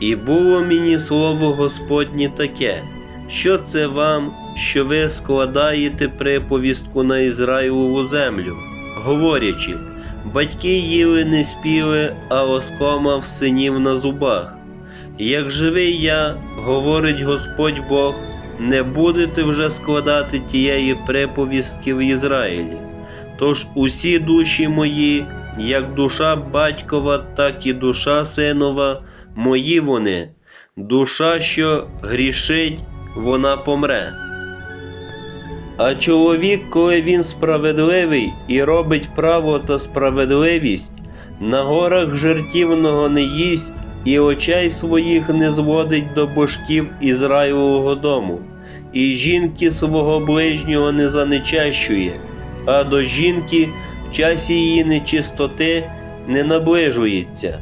І було мені слово Господнє таке, що це вам, що ви складаєте приповістку на Ізраїлову землю, говорячи, батьки їли не спіли, а оскома в синів на зубах. Як живий я, говорить Господь Бог, не будете вже складати тієї приповістки в Ізраїлі. Тож усі душі мої, як душа батькова, так і душа синова, мої вони, душа, що грішить, вона помре. А чоловік, коли він справедливий і робить право та справедливість, на горах жертівного не їсть і очей своїх не зводить до божків Ізраїлового дому, і жінки свого ближнього не занечащує, а до жінки в часі її нечистоти не наближується,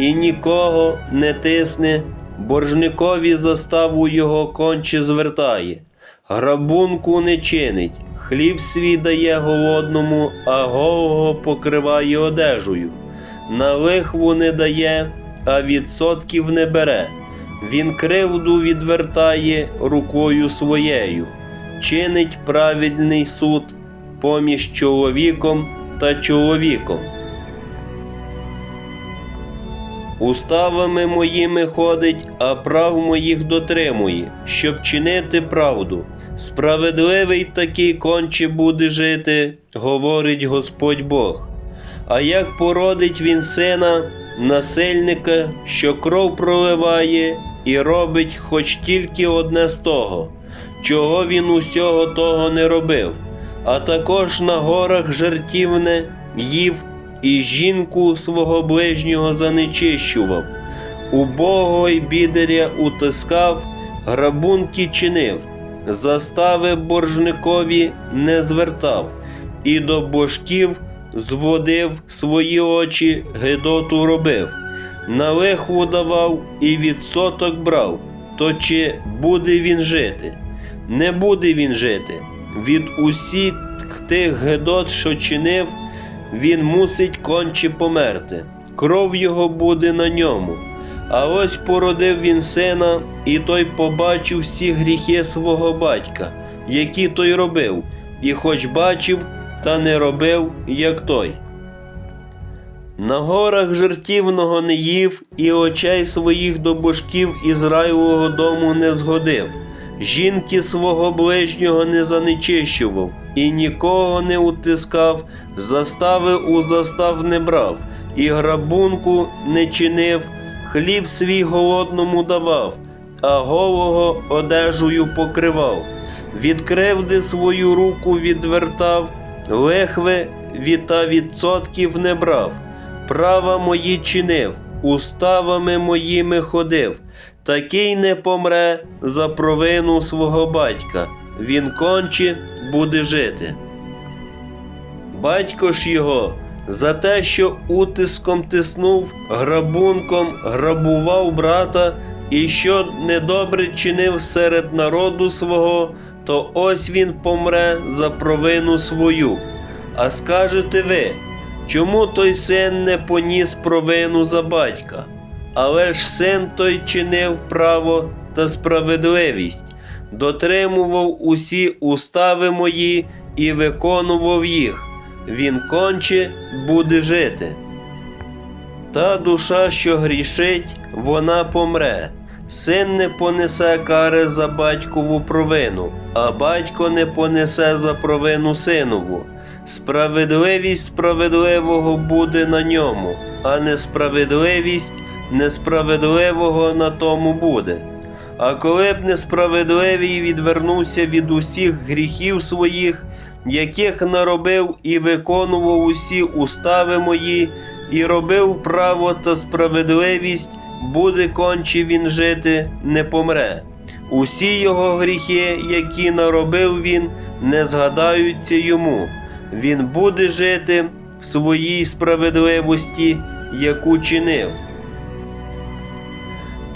і нікого не тисне, боржникові заставу його конче звертає, грабунку не чинить, хліб свій дає голодному, а голого покриває одежею, на лихву не дає, а відсотків не бере. Він кривду відвертає рукою своєю, чинить праведний суд поміж чоловіком та чоловіком. Уставами моїми ходить, а прав моїх дотримує, щоб чинити правду. Справедливий такий конче буде жити, говорить Господь Бог. А як породить він сина, насильника, що кров проливає, і робить хоч тільки одне з того, чого він усього того не робив, а також на горах жертівне їв і жінку свого ближнього занечищував, убого й бідаря утискав, грабунки чинив, застави боржникові не звертав, і до божків зводив свої очі, гидоту робив, на лихву давав і відсоток брав, то чи буде він жити? Не буде він жити. Від усіх тих гидот, що чинив, він мусить конче померти, кров його буде на ньому. А ось породив він сина, і той побачив всі гріхи свого батька, які той робив, і хоч бачив, та не робив, як той. На горах жертівного не їв, і очей своїх до божків Ізраїлового дому не згодив, жінки свого ближнього не занечищував, і нікого не утискав, застави у застав не брав, і грабунку не чинив, хліб свій голодному давав, а голого одежею покривав, від кривди свою руку відвертав, лехви від та відсотків не брав, права мої чинив, уставами моїми ходив, такий не помре за провину свого батька, він конче буде жити. Батько ж його за те, що утиском тиснув, грабунком грабував брата, і що недобре чинив серед народу свого, то ось він помре за провину свою. А скажете ви, чому той син не поніс провину за батька? Але ж син той чинив право та справедливість, дотримував усі устави мої і виконував їх. Він конче буде жити. Та душа, що грішить, вона помре. Син не понесе кари за батькову провину, а батько не понесе за провину синову. Справедливість справедливого буде на ньому, а несправедливість несправедливого на тому буде. А коли б несправедливий відвернувся від усіх гріхів своїх, яких наробив і виконував усі устави мої, і робив право та справедливість, буде конче він жити, не помре. Усі його гріхи, які наробив він, не згадаються йому. Він буде жити в своїй справедливості, яку чинив.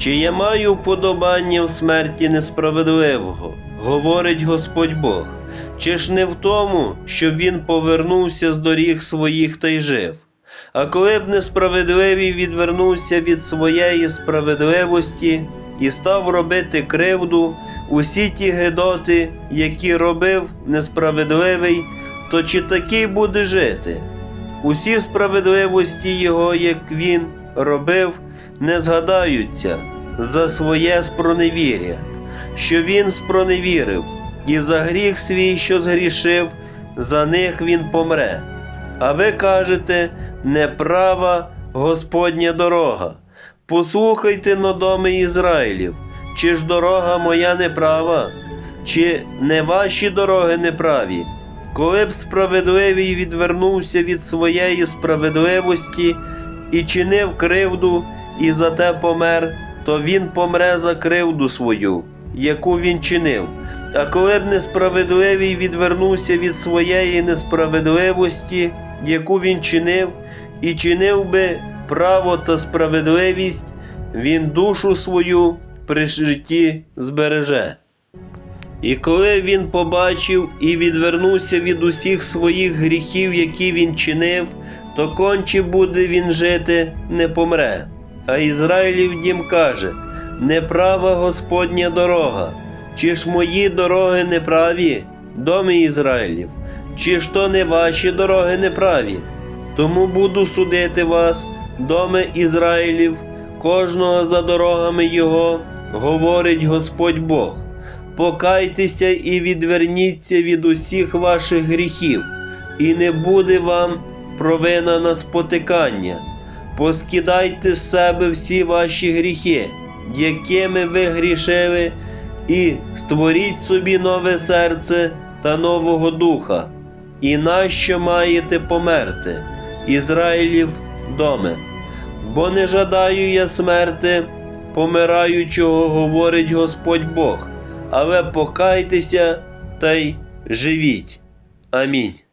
Чи я маю вподобання в смерті несправедливого, говорить Господь Бог, чи ж не в тому, щоб він повернувся з доріг своїх та й жив? А коли б несправедливий відвернувся від своєї справедливості і став робити кривду, усі ті гидоти, які робив несправедливий, то чи такий буде жити? Усі справедливості його, як він робив, не згадаються за своє спроневір'я, що він спроневірив, і за гріх свій, що згрішив, за них він помре. А ви кажете, неправа Господня дорога. Послухайте но доми Ізраїлів, чи ж дорога моя неправа, чи не ваші дороги неправі? Коли б справедливий відвернувся від своєї справедливості і чинив кривду, і за те помер, то він помре за кривду свою, яку він чинив. А коли б несправедливий відвернувся від своєї несправедливості, яку він чинив, і чинив би право та справедливість, він душу свою при житті збереже. І коли він побачив і відвернувся від усіх своїх гріхів, які він чинив, то конче буде він жити, не помре. А Ізраїлів дім каже: Неправа Господня дорога, чи ж мої дороги неправі, доми Ізраїлів, чи ж то не ваші дороги неправі? Тому буду судити вас, доми Ізраїлів, кожного за дорогами його, говорить Господь Бог. Покайтеся і відверніться від усіх ваших гріхів, і не буде вам провина на спотикання. Поскидайте з себе всі ваші гріхи, якими ви грішили, і створіть собі нове серце та нового духа. І нащо маєте померти, Ізраїлів доме? Бо не жадаю я смерти, помираючого, говорить Господь Бог, але покайтеся та й живіть. Амінь.